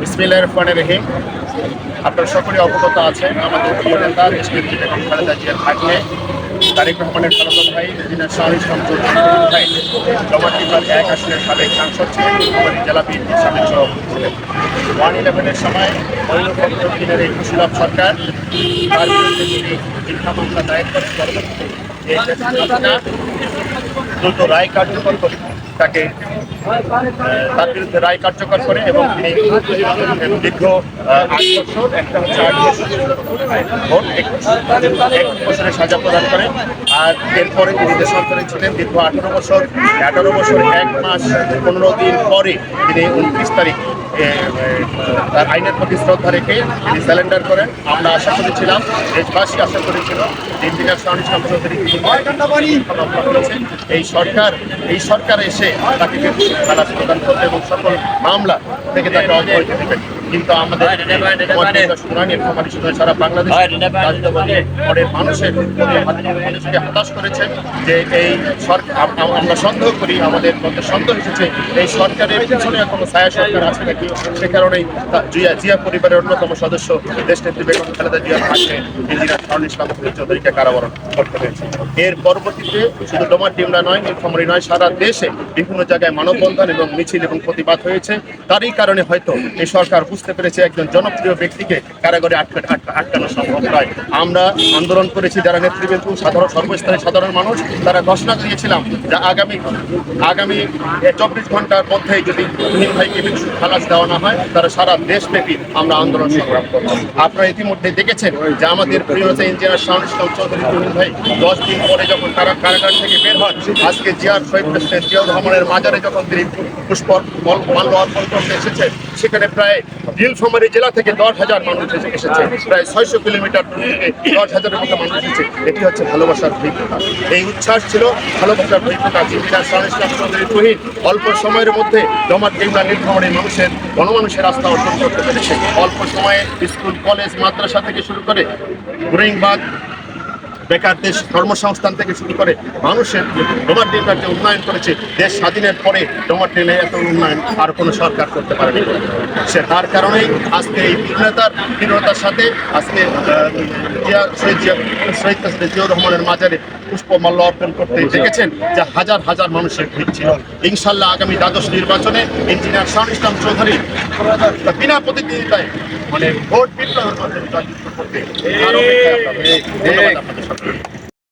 বিসমিল্লাহির রহমানির রহিম। আপনারা সকলে অবগত আছেন, আমাদের প্রিয় নেতা দেশনেত্রী বেগম খালেদা জিয়ার ভাগ্নে তারেক রহমানের খালেদা ভাই ইঞ্জিনিয়ার শাহ ইসলাম ভাই জমাটিবার এক আসনের সাবেক সাংসদ ছিলেন জেলা বিএনপির সাবেক সভাপতি ছিলেন। ওয়ান ইলেভেনের সময় দিনের এই কুশীলভ সরকার, তার বিরুদ্ধে তিনি মিথ্যা মামলা দায়ের করেন পরবর্তীতে এই দ্রুত রায় কার্যকর করে তাকে তার বিরুদ্ধে রায় কার্যকর করে এবং তিনি দীর্ঘ আট বছর একটা হচ্ছে আট বছর একুশ বছরের সাজা প্রদান করেন আর এরপরে তিনি দেশান্তরে ছিলেন দীর্ঘ আঠারো বছর আঠারো বছর এক মাস পনেরো দিন পরে তিনি উনত্রিশ তারিখ তার আইনের প্রতি শ্রদ্ধা রেখে তিনি স্যালেন্ডার করেন। আমরা আশা করেছিলাম দেশবাসী আশা করেছিল তিনি ফলাফল এই সরকার এই সরকার এসে তাকে খালাস প্রদান করবে এবং সকল মামলা থেকে তাকে অব্যাহতি দেবেন কিন্তু আমাদের সারা বাংলাদেশ পরের মানুষের মানুষকে হতাশ করেছেন যে এই সরকার আম- আম- আমরা সন্দেহ করি আমাদের মধ্যে সন্দেহ এসেছে এই সরকারের পিছনে কোনো ছায়া সরকার আছে নাকি? সে কারণেই জিয়া জিয়া পরিবারের অন্যতম সদস্য দেশনেত্রী বেগম খালেদা জিয়ার ভাগ্যে ইঞ্জিনিয়ার শাহুল ইসলাম চৌধুরীকে কারাবরণ করতে হয়েছে। এর পরবর্তীতে শুধু ডোমার ডিমরা নয় নীলফামারী নয় সারা দেশে বিভিন্ন জায়গায় মানববন্ধন এবং মিছিল এবং প্রতিবাদ হয়েছে। তারই কারণে হয়তো এই সরকার বুঝতে পেরেছে একজন জনপ্রিয় ব্যক্তিকে কারাগারে আটকা আটকা- আটকানো সম্ভব নয়। আমরা আন্দোলন করেছি যারা নেতৃবৃন্দ, সাধারণ সর্বস্তরের সাধারণ মানুষ, তারা ঘোষণা দিয়েছিলাম যে আগামী আগামী চব্বিশ ঘণ্টার মধ্যেই যদি তুহিন ভাইকে খালাস দেওয়া না হয় তারা সারা দেশব্যাপী আমরা আন্দোলন সংগ্রাম করব। আপনারা ইতিমধ্যে দেখেছেন যে আমাদের প্রিয় ইঞ্জিনিয়ার শাহ ইসলাম চৌধুরী তুহিন ভাই দশ দিন পরে যখন তারা কারাগার থেকে বের হন, আজকে জিয়ার শহীদ প্রেসিডেন্ট জিয়াউর রহমানের মাজারে যখন তিনি পুষ্প মাল্য অর্পণ করতে এসেছেন, সেখানে প্রায় নীলফামারী জেলা থেকে দশ হাজার মানুষ এসে- এসেছে। প্রায় ছয়শো কিলোমিটার থেকে দশ হাজারের মতো মানুষ এসেছে। এটি হচ্ছে ভালোবাসার অভিজ্ঞতা এই উচ্ছ্বাস ছিল ভালোবাসার অভিজ্ঞতা জিন্দিরা সাড়ে সাত অল্প সময়ের মধ্যে জমাট কিংবা নীলফামারী মানুষের গণমানুষের রাস্তা অর্জন করতে পেরেছে। অল্প সময়ে স্কুল, কলেজ, মাদ্রাসা থেকে শুরু করে গুরিংবাগ বেকার দেশ কর্মসংস্থান থেকে শুরু করে মানুষের ডোমার ডিমটার যে উন্নয়ন করেছে, দেশ স্বাধীনের পরে ডোমার ডিমে এত উন্নয়ন আর কোনো সরকার করতে পারেনি। সে তার কারণেই আজকে এই বীরতার বীরতার সাথে আজকে শহীদ শহীদ জিয়াউর রহমানের মাজারে পুষ্পমাল্য অর্পণ করতে দেখেছেন যে হাজার হাজার মানুষের ভিড় ছিল। ইনশাল্লাহ আগামী দ্বাদশ নির্বাচনে ইঞ্জিনিয়ার শাহ ইসলাম চৌধুরী বিনা প্রতিদ্বন্দ্বিতায় মানে ভোট বিপ্লবের মাধ্যমে জয়যুক্ত করতে